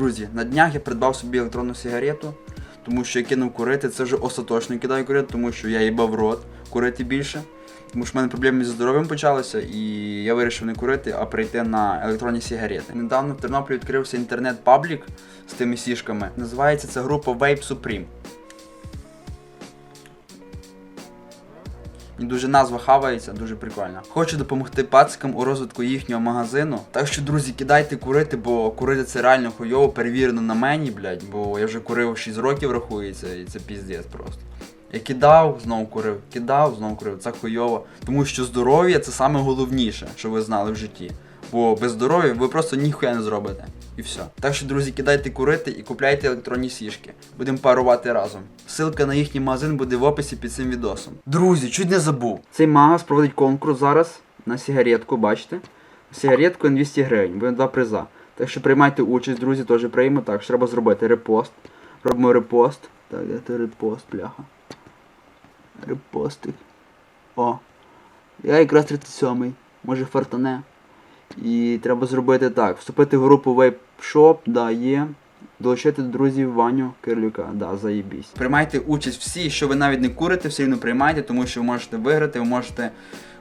Друзі, на днях я придбав собі електронну сигарету, тому що я кинув курити. Це вже остаточно кидаю курити, тому що я їбав рот курити більше. Тому що в мене проблеми зі здоров'ям почалися, і я вирішив не курити, а прийти на електронні сигарети. Недавно в Тернополі відкрився інтернет-паблік з тими сішками. Називається це група Vape Supreme. Дуже назва хавається, дуже прикольна. Хочу допомогти пацикам у розвитку їхнього магазину. Так що, друзі, кидайте курити, бо курити це реально хуйово, перевірено на мені, блядь, бо я вже курив 6 років, рахується, і це піздець просто. Я кидав, знову курив, кидав, знову курив. Це хуйово. Тому що здоров'я це саме головніше, що ви знали в житті. Бо без здоров'я ви просто ніхуя не зробите. І все. Так що, друзі, кидайте курити і купляйте електронні сішки. Будемо парувати разом. Ссылка на їхній магазин буде в описі під цим відосом. Друзі, чуть не забув. Цей магаз проводить конкурс зараз на сигаретку, бачите? Сигаретку на 200 гривень, буде два приза. Так що приймайте участь, друзі, теж прийму. Так, що треба зробити репост. Робимо репост. Так, де це репост, бляха. Репостик. О. Я якраз 37-й. Може фартане. І треба зробити так. Вступити в групу Shop, да, є. Долучити друзів Ваню Кирлюка, да, заєбісь. Приймайте участь всі, що ви навіть не курите, все одно приймайте, тому що ви можете виграти, ви можете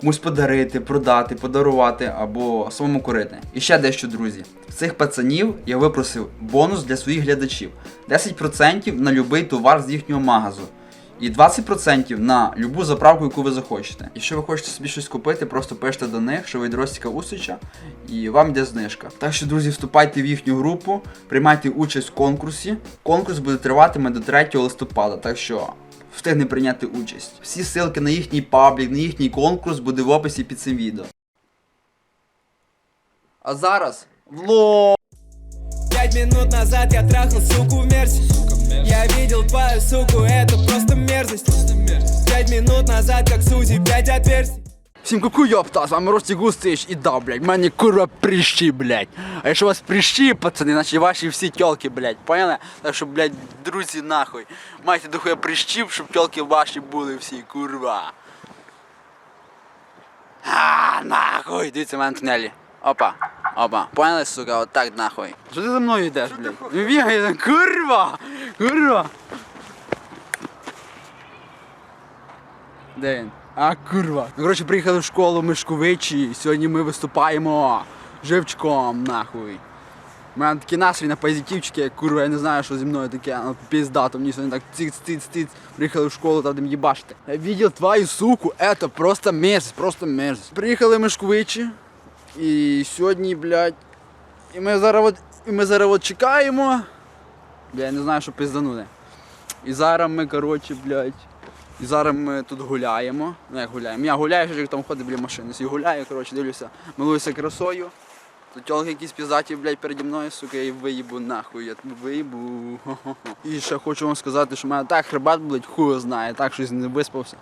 комусь подарити, продати, подарувати або самому курити. І ще дещо, друзі. З цих пацанів я випросив бонус для своїх глядачів: 10% на будь-який товар з їхнього магазу. І 20% на любу заправку, яку ви захочете. Якщо ви хочете собі щось купити, просто пишете до них, що ви Ростіка Усича, і вам йде знижка. Так що, друзі, вступайте в їхню групу, приймайте участь в конкурсі. Конкурс буде триватиме до 3 листопада, так що встигне прийняти участь. Всі ссылки на їхній паблік, на їхній конкурс буде в описі під цим відео. А зараз влог! Пять минут назад я трахал суку в мерсе Я видел твою суку, это просто мерзость Пять минут назад, как Сузи, пять отверстий Всім куку йопта, з вами Ростік Густич і да, блядь, в мене курва прищі, блядь. А якщо у вас прищі, пацани, значить ваші всі тьолки, блядь, поняли? Так що, блядь, друзі, нахуй. Майте дохуя прищів, щоб тьолки ваші були всі, курва. А, нахуй! Дивіться, в мене тунелі. Опа, Опа. Поняли, сука, отак нахуй. Що ти за мною йдеш, блядь? Ну бігай, курва! Курва! Де він? А, курва. Ну, коротше, приїхали в школу Мишковичі, сьогодні ми виступаємо живчком, нахуй. У мене такий настрій на позитивчики, як курва, я не знаю, що зі мною таке, ну пізда, то мені сьогодні так циц циц циц приїхали в школу, там будемо їбашити. Я видел твою суку, это просто мерзость, просто мерзость. Приїхали Мишковичі, і сьогодні, блядь, і ми зараз от, і ми зараз от чекаємо. Я не знаю, що пизданули. І зараз ми, коротше, блядь, і зараз ми тут гуляємо. Ну як гуляємо? Я гуляю, що там ходить біля машини. І гуляю, коротше, дивлюся, милуюся красою. Тут тілки якісь пізаті, блядь, переді мною, сука, я виїбу нахуй, я виїбу. І ще хочу вам сказати, що в мене так хребет болить, хуй знає, так щось не виспався.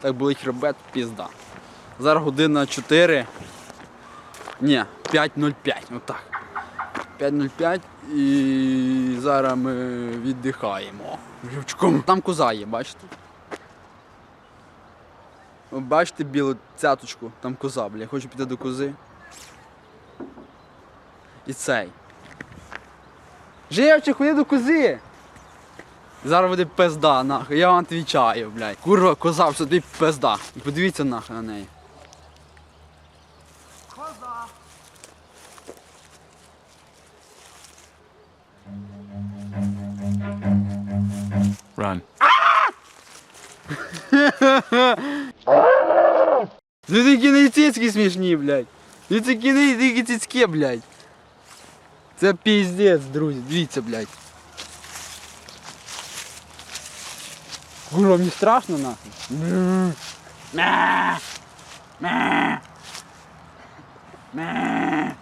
Так болить хребет, пізда. Зараз година 4. Ні, 5.05, отак. 5.05 і зараз ми віддихаємо. Там коза є, бачите? Бачите білу цяточку, там коза, бля, хочу піти до кози. І цей. Живчик, ходи до кози! Зараз буде пизда, нахуй, я вам відвічаю, блядь. Курва, коза, все тобі пизда. Подивіться нахуй на неї. Цицьки смішні, блядь. Ну такі не такі цицьки, блядь. Це піздець, друзі, дивіться, блядь. Гуро, мені страшно нахуй. Мя. Мя. Мя.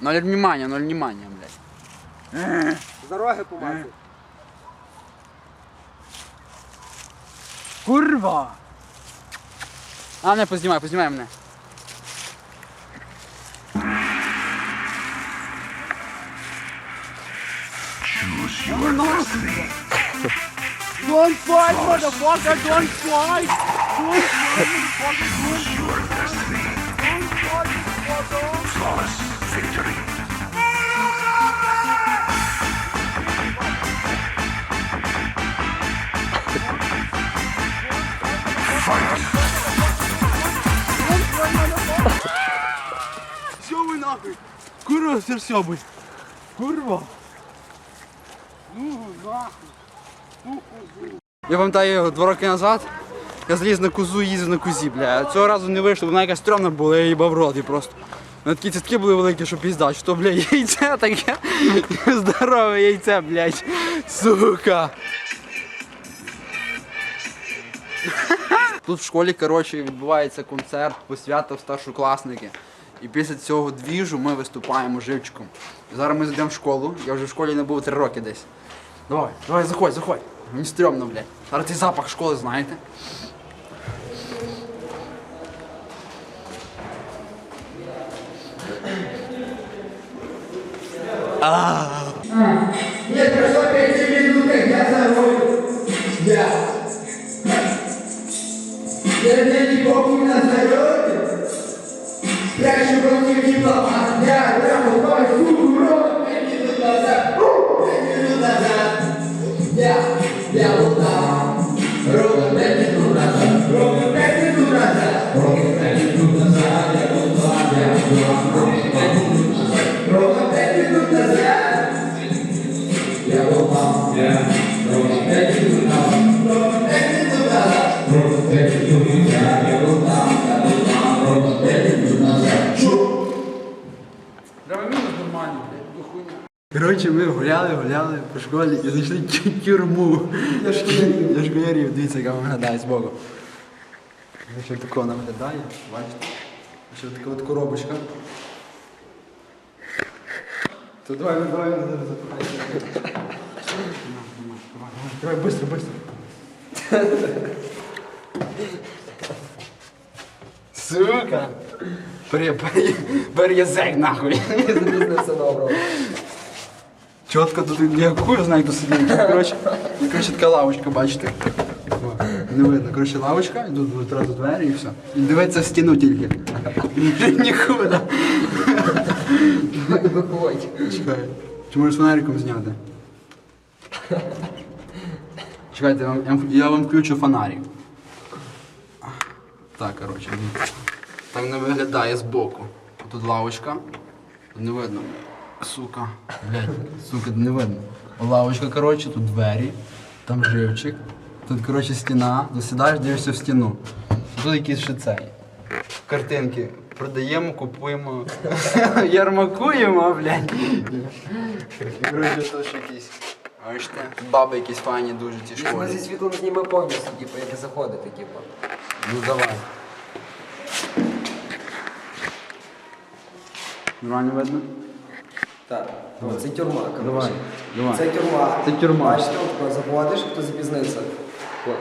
Ноль внимания, ноль внимания, блядь. Дороги помазати. Курва! А, мене познімай, познімай мене. Don't fight, motherfucker! Don't fight! Don't fight, motherfucker! Don't fight! Don't fight, motherfucker! Сьобуй нахуй! Курва, все сьобуй! Курва! Ну, нахуй! Я пам'ятаю, два роки назад я заліз на козу і їздив на козі, бля. Цього разу не вийшло, вона якась стрьомна була, я їбав рот і просто. На такі цятки були великі, що пізда, що, бля, яйце таке. Здорове яйце, блядь. Сука. Тут в школі, коротше, відбувається концерт посвята в старшокласники. І після цього двіжу ми виступаємо живчиком. Зараз ми зайдемо в школу. Я вже в школі не був три роки десь. Давай, давай, заходь, заходь. Мені стрьомно, блядь. Зараз цей запах школи, знаєте. Нет, Коротше, ми гуляли, гуляли по школі і знайшли тюрму. Я школярів. Я школярів, дивіться, яка виглядає з боку. Ще тако вона виглядає, бачите? Ще така от коробочка. Давай, давай, давай. Давай, давай, быстро, быстро. Сука! Язик нахуй. Все добре. Чітко тут я хуй знаю, хто сидить. Коротше, коротше, така лавочка, бачите? Не видно. Коротше, лавочка, тут одразу двері і все. І дивиться в стіну тільки. Ніхуя. Виходь. Чекай. Чи можеш фонариком зняти? Чекайте, я вам- включу фонарик. Так, коротше. Так не виглядає збоку. Тут лавочка. Тут не видно. Сука. Блядь, сука, не видно. Лавочка, коротше, тут двері, там живчик. Тут, коротше, стіна. Засідаєш, дивишся в стіну. Тут якісь ще цей. Картинки. Продаємо, купуємо. Ярмакуємо, блядь. Якісь. Бачите? Баби якісь файні дуже ці Ми школі. зі світлом зніме повністю, типу, як заходити, типу. Ну давай. Нормально видно? Так. Ну, це тюрма, коротше. Давай, давай. Це тюрма. Це тюрма. Бачите, от заходиш, хто запізнився. От.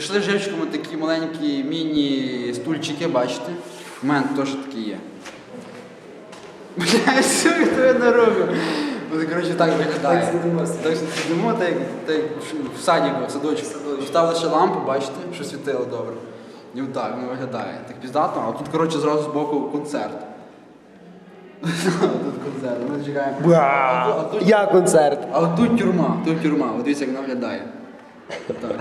Знайшли живчиком такі маленькі міні-стульчики, бачите? У мене теж такі є. Бля, що хто я не робив? Ну, коротше, так виглядає. Так сидимо. Так сидимо, так, так в садіку, в садочку. Ставили ще лампу, бачите, що світило добре. І отак воно виглядає. Так піздато, а тут, коротше, зразу з боку концерт. тут концерт, ми чекаємо. А тут- а тут- Я концерт. а от тут тюрма, тут тюрма, от дивіться, як вона виглядає. Так.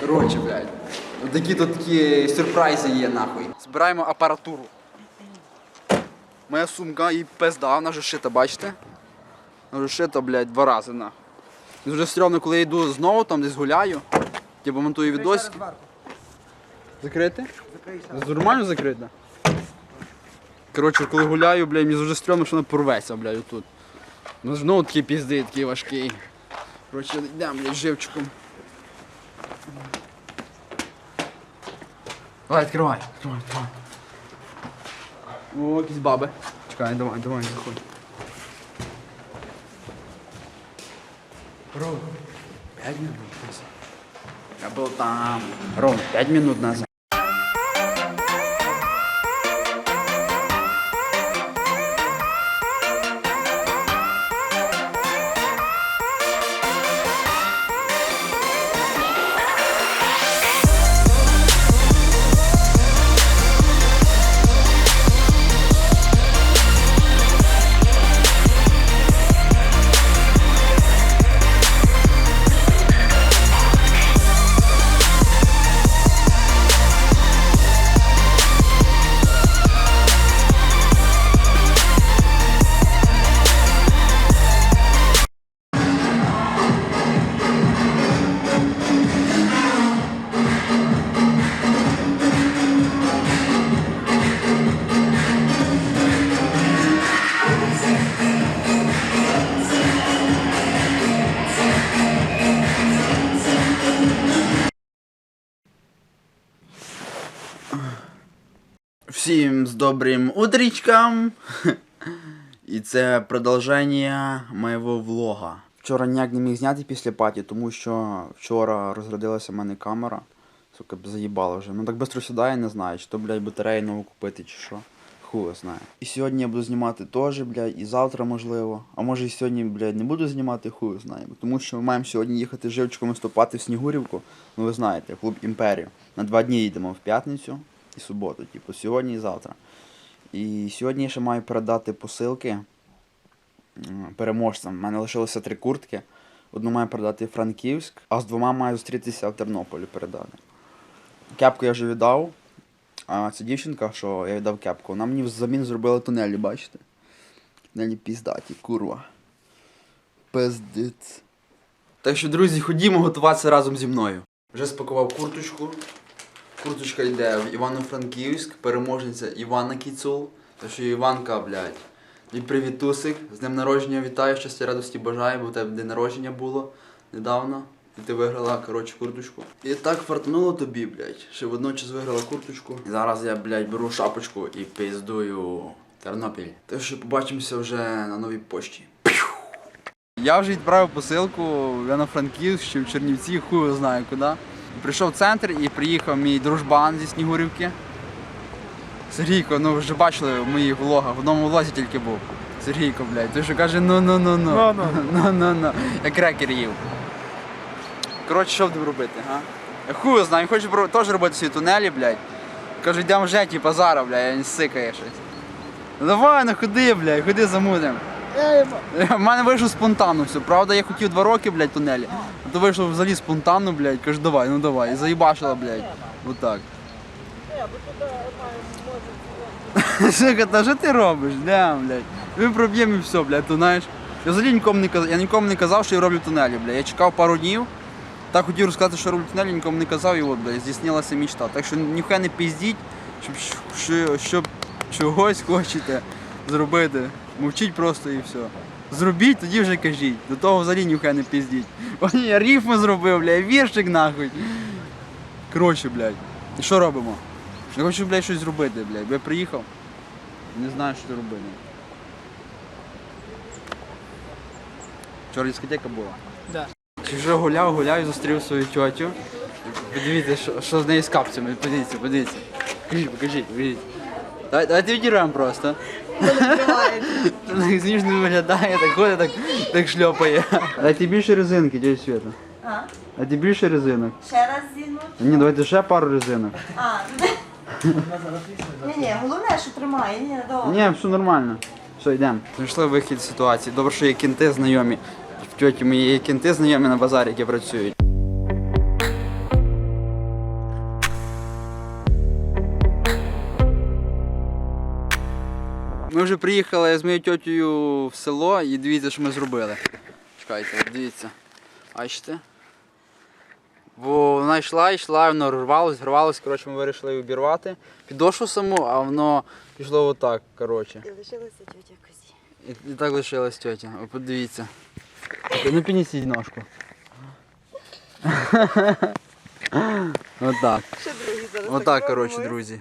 Коротше, блядь. Такі тут такі сюрпризи є нахуй. Збираємо апаратуру. Моя сумка і пизда, вона вже шита, бачите? Вона вже шита, блядь, два рази нахуй. Дуже стрьомно, коли я йду знову там десь гуляю, типу монтую відос. Закрити? Нормально закрити? Коротше, коли гуляю, блядь, мені дуже стрьомно, що вона порветься, блядь, отут. Ну знову такі пізди, такий важкий. Коротше, йдемо, блядь, живчиком. Давай, відкривай. Відкривай, відкривай. О, якісь баби. Чекай, давай, давай, заходь. Ром, пять минут назад. Я был там. Ром, пять минут назад. З добрим утрічком! І це продовження моєго влога. Вчора ніяк не міг зняти після паті, тому що вчора розрядилася в мене камера. Сука, б заїбало вже. Ну так швидко сідає, не знаю, чи то, блядь, батарею нову купити, чи що. Хуй знає. І сьогодні я буду знімати теж, блядь, і завтра можливо. А може і сьогодні, блядь, не буду знімати, хуй знає. Тому що ми маємо сьогодні їхати живчиком виступати в Снігурівку. Ну ви знаєте, клуб Імперію. На два дні їдемо в п'ятницю і суботу, типу, сьогодні і завтра. І сьогодні я ще маю передати посилки переможцям. У мене лишилося три куртки. Одну маю передати Франківськ, а з двома маю зустрітися в Тернополі передати. Кепку я вже віддав. А ця дівчинка, що я віддав кепку, вона мені взамін зробила тунелі, бачите? Тунелі піздаті, курва. Пиздець. Так що, друзі, ходімо готуватися разом зі мною. Вже спакував курточку. Курточка йде в Івано-Франківськ, переможниця Івана Кіцул. Так що Іванка, блядь. І привітусик. З днем народження вітаю, щастя, радості бажаю, бо в тебе день народження було недавно. І ти виграла, коротше, курточку. І так фартнуло тобі, блядь. Ще водночас виграла курточку. І зараз я, блядь, беру шапочку і пиздую Тернопіль. Так що побачимося вже на новій пошті. Я вже відправив посилку в Івано-Франківськ чи в Чернівці, хуй знаю куди. Прийшов в центр і приїхав мій дружбан зі Снігурівки. Сергійко, ну ви вже бачили в моїх влогах, в одному влозі тільки був. Сергійко, блядь, той що каже ну ну ну ну ну ну ну як крекер їв. Коротше, що будемо робити, га? Я хуй знаю, він хоче теж робити свої тунелі, блядь. Каже, йдемо вже, типа зараз, блядь, він сикає щось. Давай, ну ходи, блядь, ходи замутим. У мене вийшло спонтанно все. Правда, я хотів два роки, блядь, тунелі. А то вийшло взагалі спонтанно, блядь, кажу, давай, ну давай. І заїбашила, блядь. Вот так. Сука, та що ти робиш? Да, блядь. Ми проб'ємо і все, блядь, ти знаєш. Я взагалі нікому не казав, я нікому не казав, що я роблю тунелі, блядь. Я чекав пару днів. Так хотів розказати, що роблю тунелі, нікому не казав, і от, блядь, здійснилася мечта. Так що ніхай не піздіть, щоб, щоб, щоб чогось хочете зробити. Мовчіть просто і все. Зробіть, тоді вже кажіть. До того взагалі ніхай не піздіть. О, ні, я рифму зробив, блядь, віршик нахуй. Коротше, блядь. І що робимо? Я хочу, блядь, щось зробити, блядь. Я приїхав. Не знаю, що робити. Вчора дискотека була. Да. Чи вже гуляв, гуляв і зустрів свою тьотю. Подивіться, що, що з нею з капцями. Подивіться, подивіться. Покажіть, покажіть, покажіть. Давайте відірвемо просто. Так зніжно виглядає, так ходить, так, так шльопає. Дайте більше резинки, дядь Свята. А? Дайте більше резинок. Ще раз зігнуть. Ні, давайте ще пару резинок. А, ні, ні, головне, що тримає, ні, добре. Ні, все нормально. Все, йдемо. Знайшли вихід з ситуації. Добре, що є кінти знайомі. В тьоті мої є кінти знайомі на базарі, які працюють. Вже приїхали з моєю тьотею в село і дивіться, що ми зробили. Чекайте, дивіться. Бачите? Бо вона йшла, йшла, воно рвалось, рвалось, коротше, ми вирішили її обірвати. Підошву саму, а воно пішло отак, коротше. І лишилася тетя Козі. І, і так лишилась тьотя. О, подивіться. Ну піднесіть ножку. Отак. Отак, коротше, друзі.